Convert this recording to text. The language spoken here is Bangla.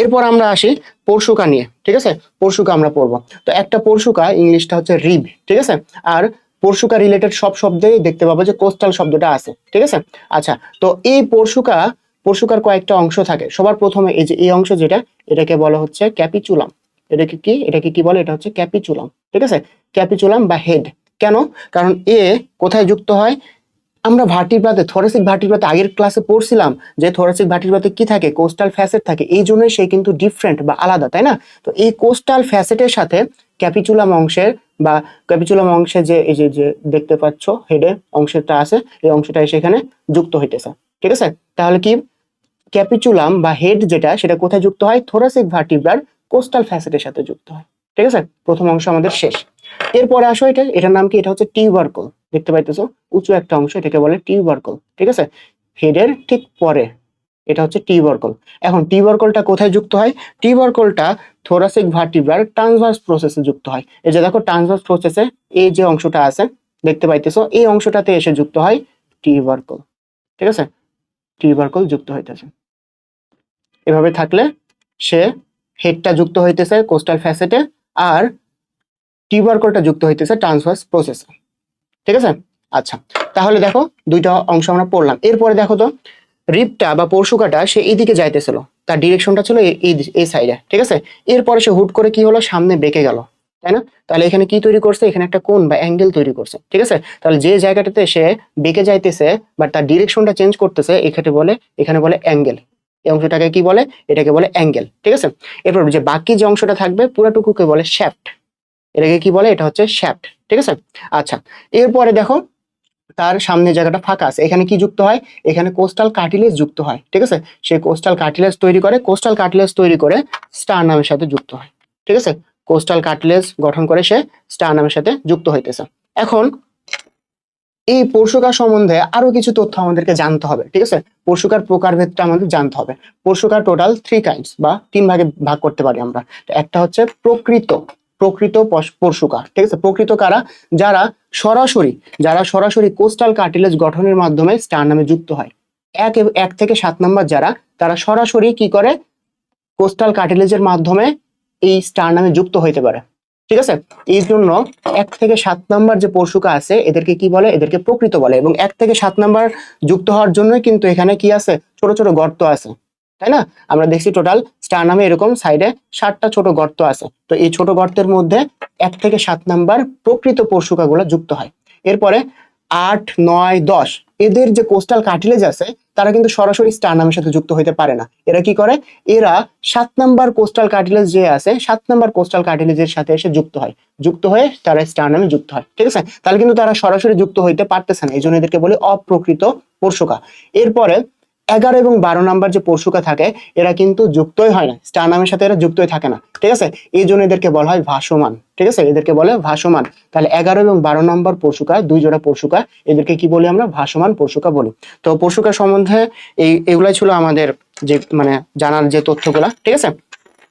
এরপর আমরা আসি পরশুকা নিয়ে, ঠিক আছে? পরশুকা আমরা পড়ব। তো একটা পরশুকা, ইংলিশটা হচ্ছে রিব, ঠিক আছে? আর পরশুকা রিলেটেড সব শব্দেই দেখতে পাবো যে কোস্টাল শব্দটা আছে, ঠিক আছে? আচ্ছা তো এই পরশুকা, পরশুকার কয়েকটা অংশ থাকে। সবার প্রথমে এই যে এই অংশ যেটা, এটাকে বলা হচ্ছে ক্যাপিচুলাম এটাকে কি? এটাকে কি বলে? এটা হচ্ছে ক্যাপিচুলাম ঠিক আছে? ক্যাপিচুলাম বা হেড কেন? কারণ এ কোথায় যুক্ত হয়? আমরা ভার্টিব্রাতে থোরাসিক ভার্টিব্রাতে আগের ক্লাসে পড়ছিলাম যে থোরাসিক ভার্টিব্রাতে কি থাকে কোস্টাল ফ্যাসেট থাকে, এই জন্যই সে কিন্তু ডিফারেন্ট বা আলাদা, তাই না? তো এই কোস্টাল ফ্যাসেটের সাথে ক্যাপিচুলাম অংশের বা ক্যাপিচুলাম অংশে যে, এই যে দেখতে পাচ্ছ হেডের অংশটা আছে, এই অংশটা এসে এখানে যুক্ত হইতেছে, ঠিক আছে? তাহলে কি? ক্যাপিচুলাম বা হেড যেটা, সেটা কোথায় যুক্ত হয়? থোরাসিক ভার্টিব্রার কোস্টাল ফ্যাসেটের সাথে যুক্ত হয়, ঠিক আছে? প্রথম অংশ আমাদের শেষ। এরপরে আসো এটা, এটার নাম কি? এটা হচ্ছে টিউবারকল দেখতে পাইতেছো, উঁচু একটা অংশ এটাকে বলে টিউবারকল ঠিক আছে? হেডের ঠিক পরে, এটা হচ্ছে টিউবারকল এখন টিউবারকলটা কোথায় যুক্ত হয়? টিউবারকলটা থোরাসিক ভার্টিব্রার ট্রান্সভার্স প্রসেসে যুক্ত হয়। এই যে দেখো ট্রান্সভার্স প্রসেসে এই যে অংশটা আছে, দেখতে পাইতেছো, এই অংশটাতে এসে যুক্ত হয় টিউবারকল ঠিক আছে? টিউবারকল যুক্ত হইতেছে। এভাবে থাকলে সে হেডটা যুক্ত হইতেছে কোস্টাল ফ্যাসেটে আর টিউবারকলটা যুক্ত হইতেছে ট্রান্সভার্স প্রসেসে ঠিক আছে? আচ্ছা তাহলে দেখো দুইটা অংশ আমরা পড়লাম। এরপরে দেখো তো, রিপটা বা পরশুকাটা সে এইদিকে যাইতেছিল। তার ডিরেকশনটা ছিল এই- সাইডে ঠিক আছে? এরপরে সে হুট করে কি হলো? সামনে বেঁকে গেল, তাই না? তাহলে এখানে কি তৈরি করছে? এখানে একটা কোণ বা অ্যাঙ্গেল তৈরি করছে, ঠিক আছে? তাহলে যে জায়গাটাতে সে বেঁকে যাইতেছে, বা তার ডিরেকশনটা চেঞ্জ করতেছে, এখানে বলে এখানে বলে অ্যাঙ্গেল এই অংশটাকে কি বলে? এটাকে বলে অ্যাঙ্গেল ঠিক আছে? এরপর যে বাকি যে অংশটা থাকবে, পুরাটুকুকে বলে শ্যাফট এটাকে কি বলে? এটা হচ্ছে শ্যাফট ঠিক আছে? আচ্ছা এরপরে দেখো, তার সামনে জায়গাটা ফাঁকা আছে। এখানে কি যুক্ত হয়? এখানে কোস্টাল কার্টিলেজ যুক্ত হয়, ঠিক আছে? সে কোস্টাল কার্টিলেজ তৈরি করে কোস্টাল কার্টিলেজ তৈরি করে স্টার নামের সাথে যুক্ত হয়, ঠিক আছে? কোস্টাল কার্টিলেজ গঠন করে সে স্টার নামের সাথে যুক্ত হইতেছে। এখন, এই পরশুকার সম্বন্ধে আরও কিছু তথ্য আমাদেরকে জানতে হবে, ঠিক আছে? পরশুকার প্রকারভেদটা আমাদের জানতে হবে। পরশুকার টোটাল থ্রি কাইন্ডস বা তিন ভাগে ভাগ করতে পারি আমরা। একটা হচ্ছে প্রকৃত প্রকৃত পশ- ঠিক আছে? প্রকৃত কারা? যারা সরাসরি যারা সরাসরি কোস্টাল কার্টিলেজ গঠনের মাধ্যমে স্টার নামে যুক্ত হয়। এক এক থেকে সাত নাম্বার যারা, তারা সরাসরি কি করে? কোস্টাল কার্টিলেজের মাধ্যমে এই স্টার নামে যুক্ত হইতে পারে। ঠিক আছে? এই জন্য এক থেকে সাত নাম্বার যে পরশুকা আছে, এদেরকে কি বলে? এদেরকে প্রকৃত বলে। এবং এক থেকে সাত নাম্বার যুক্ত হওয়ার জন্যই কিন্তু এখানে কি আছে? ছোট ছোট গর্ত আছে। তাই না? আমরা দেখছি টোটাল স্টার নামে এরকম সাইডে সাতটা ছোট গর্ত আছে। তো এই ছোট গর্তের মধ্যে এক থেকে সাত নাম্বার প্রকৃত পরশুকাগুলো যুক্ত হয়। এরপরে আট, নয়, দশ এদের যে কোস্টাল কার্টিলেজ আছে, তারা কিন্তু সরাসরি স্টার নামের সাথে যুক্ত হইতে পারে না। এরা কি করে? এরা সাত নাম্বার কোস্টাল কার্টিলেজ যে আছে, সাত নাম্বার কোস্টাল কার্টিলেজের সাথে এসে যুক্ত হয়। যুক্ত হয়ে তারা স্টার নামে যুক্ত হয়। ঠিক আছে? তাহলে কিন্তু তারা সরাসরি যুক্ত হইতে পারতেছে না। এই জন্য এদেরকে বলে অপ্রকৃত পরশুকা এরপরে এগারো এবং বারো নাম্বার যে পরশুকা থাকে, এরা কিন্তু যুক্তই হয় না। স্টার নামের সাথে এরা যুক্তই থাকে না, ঠিক আছে? এই জন্য এদেরকে বলা হয় ভাসমান, ঠিক আছে? এদেরকে বলে ভাসমান। তাহলে এগারো এবং বারো নম্বর পরশুকা দুই জোড়া পরশুকা এদেরকে কি বলি আমরা? ভাসমান পরশুকা বলি। তো পরশুকা সম্বন্ধে এই, এগুলাই ছিল আমাদের যে মানে জানার যে তথ্যগুলা, ঠিক আছে?